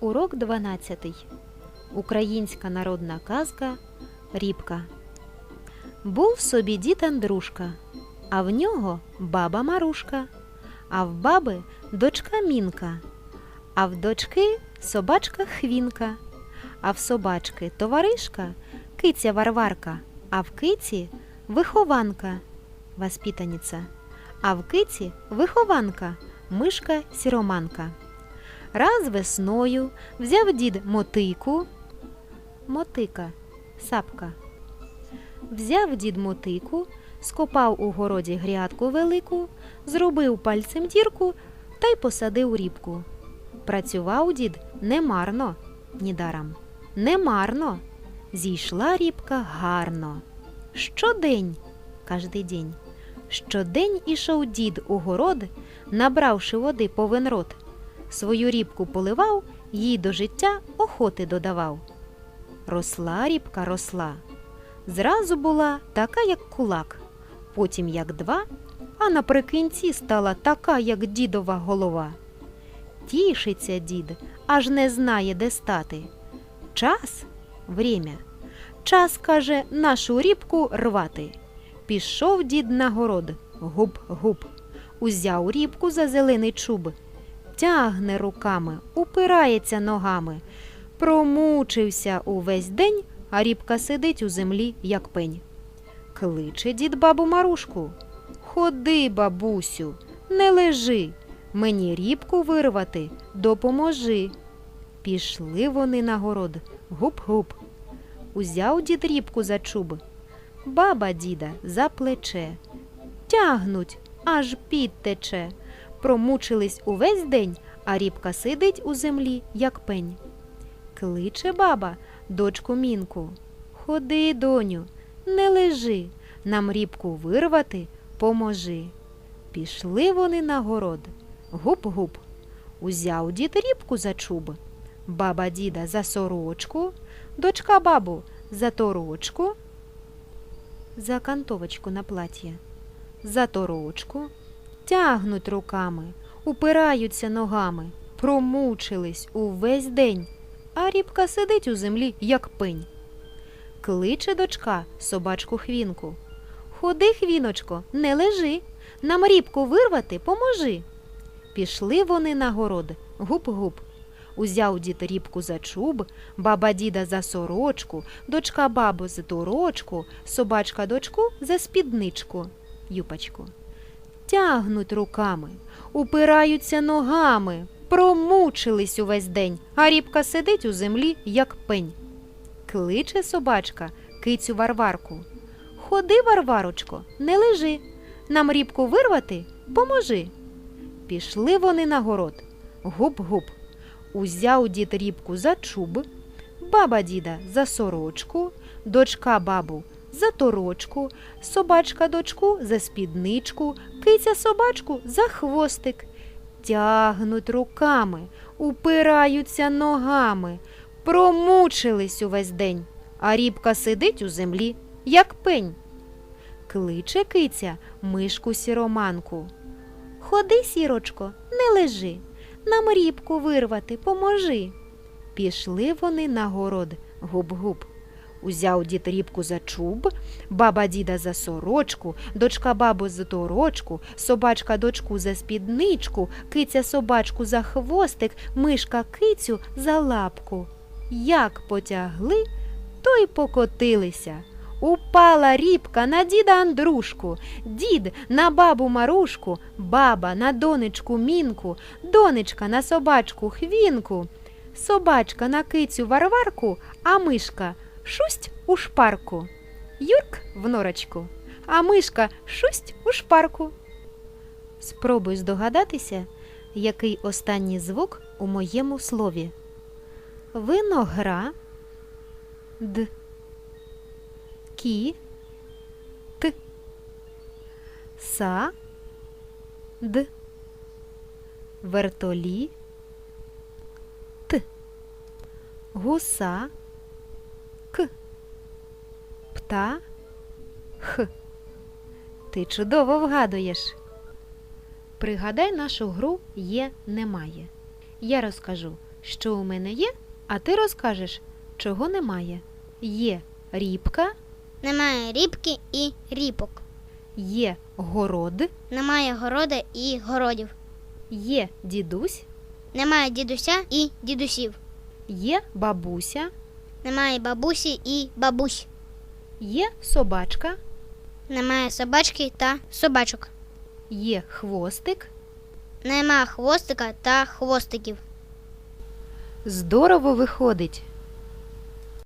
Урок 12. Українська народна казка Рібка. Був собі дід Андрушка, а в нього баба Марушка, а в баби дочка Мінка, а в дочки собачка Хвінка, а в собачки товаришка киця Варварка, а в киці вихованка воспитаниця, а в киці вихованка мишка сіроманка. Раз весною взяв дід мотику, мотика, сапка. Взяв дід мотику, скопав у городі грядку велику, зробив пальцем дірку та й посадив рібку. Працював дід немарно, ні даром, немарно. Зійшла рібка гарно. Щодень, каждий день, щодень ішов дід у город, набравши води повен рот. Свою рібку поливав, їй до життя охоти додавав. Росла рібка, росла. Зразу була така, як кулак, потім як два, а наприкінці стала така, як дідова голова. Тішиться дід, аж не знає, де стати. Час время. Час, каже, нашу рібку рвати. Пішов дід на город, губ-губ, узяв рібку за зелений чуб тягне руками, упирається ногами. Промучився увесь день, а рібка сидить у землі, як пень. Кличе дід бабу Марушку. Ходи, бабусю, не лежи. Мені рібку вирвати, допоможи. Пішли вони на город, гуп-гуп. Узяв дід рібку за чуб. Баба діда за плече. Тягнуть, аж під тече. Промучились увесь день, а рібка сидить у землі, як пень. Кличе баба дочку мінку. Ходи, доню, не лежи, нам рібку вирвати поможи. Пішли вони на город. Гуп-гуп. Узяв дід рібку за чуб. Баба діда за сорочку, дочка бабу за торочку, за кантовочку на платье, за торочку, тягнуть руками, упираються ногами, промучились увесь день, а рібка сидить у землі, як пень. Кличе дочка собачку хвінку. Ходи, хвіночко, не лежи, нам рібку вирвати поможи. Пішли вони на город, гуп-гуп. Узяв дід рібку за чуб, баба діда за сорочку, дочка бабу за торочку, собачка дочку за спідничку, юпачку тягнуть руками, упираються ногами, промучились увесь день, а рібка сидить у землі, як пень. Кличе собачка кицю Варварку. Ходи, Варварочко, не лежи. Нам рібку вирвати поможи. Пішли вони на город. Гуп-гуп. Узяв дід рібку за чуб, баба діда за сорочку, дочка бабу за торочку, собачка дочку за спідничку, киця собачку за хвостик. Тягнуть руками, упираються ногами, промучились увесь день, а рібка сидить у землі, як пень. Кличе киця мишку сіроманку. Ходи, сірочко, не лежи, нам рібку вирвати поможи. Пішли вони на город губ-губ. Узяв дід рібку за чуб, баба діда за сорочку, дочка бабу за торочку, собачка дочку за спідничку, киця собачку за хвостик, мишка кицю за лапку. Як потягли, то й покотилися. Упала рібка на діда Андрушку, дід на бабу Марушку, баба на донечку мінку, донечка на собачку хвінку, собачка на кицю Варварку, а мишка шусть у шпарку. Юрк в норочку, а мишка шусть у шпарку. Спробуй здогадатися, який останній звук у моєму слові. Виногра, д, кі, т, са, д, вертолі, т, гуса, пта, х. Ти чудово вгадуєш. Пригадай нашу гру є немає. Я розкажу що у мене є, а ти розкажеш, чого немає. Є рібка, Немає рібки і ріпок. є город, Немає города і городів. є дідусь, Немає дідуся і дідусів. є бабуся, Немає бабусі і бабусь. Є собачка, Немає собачки та собачок. є хвостик. Нема хвостика та хвостиків. Здорово виходить,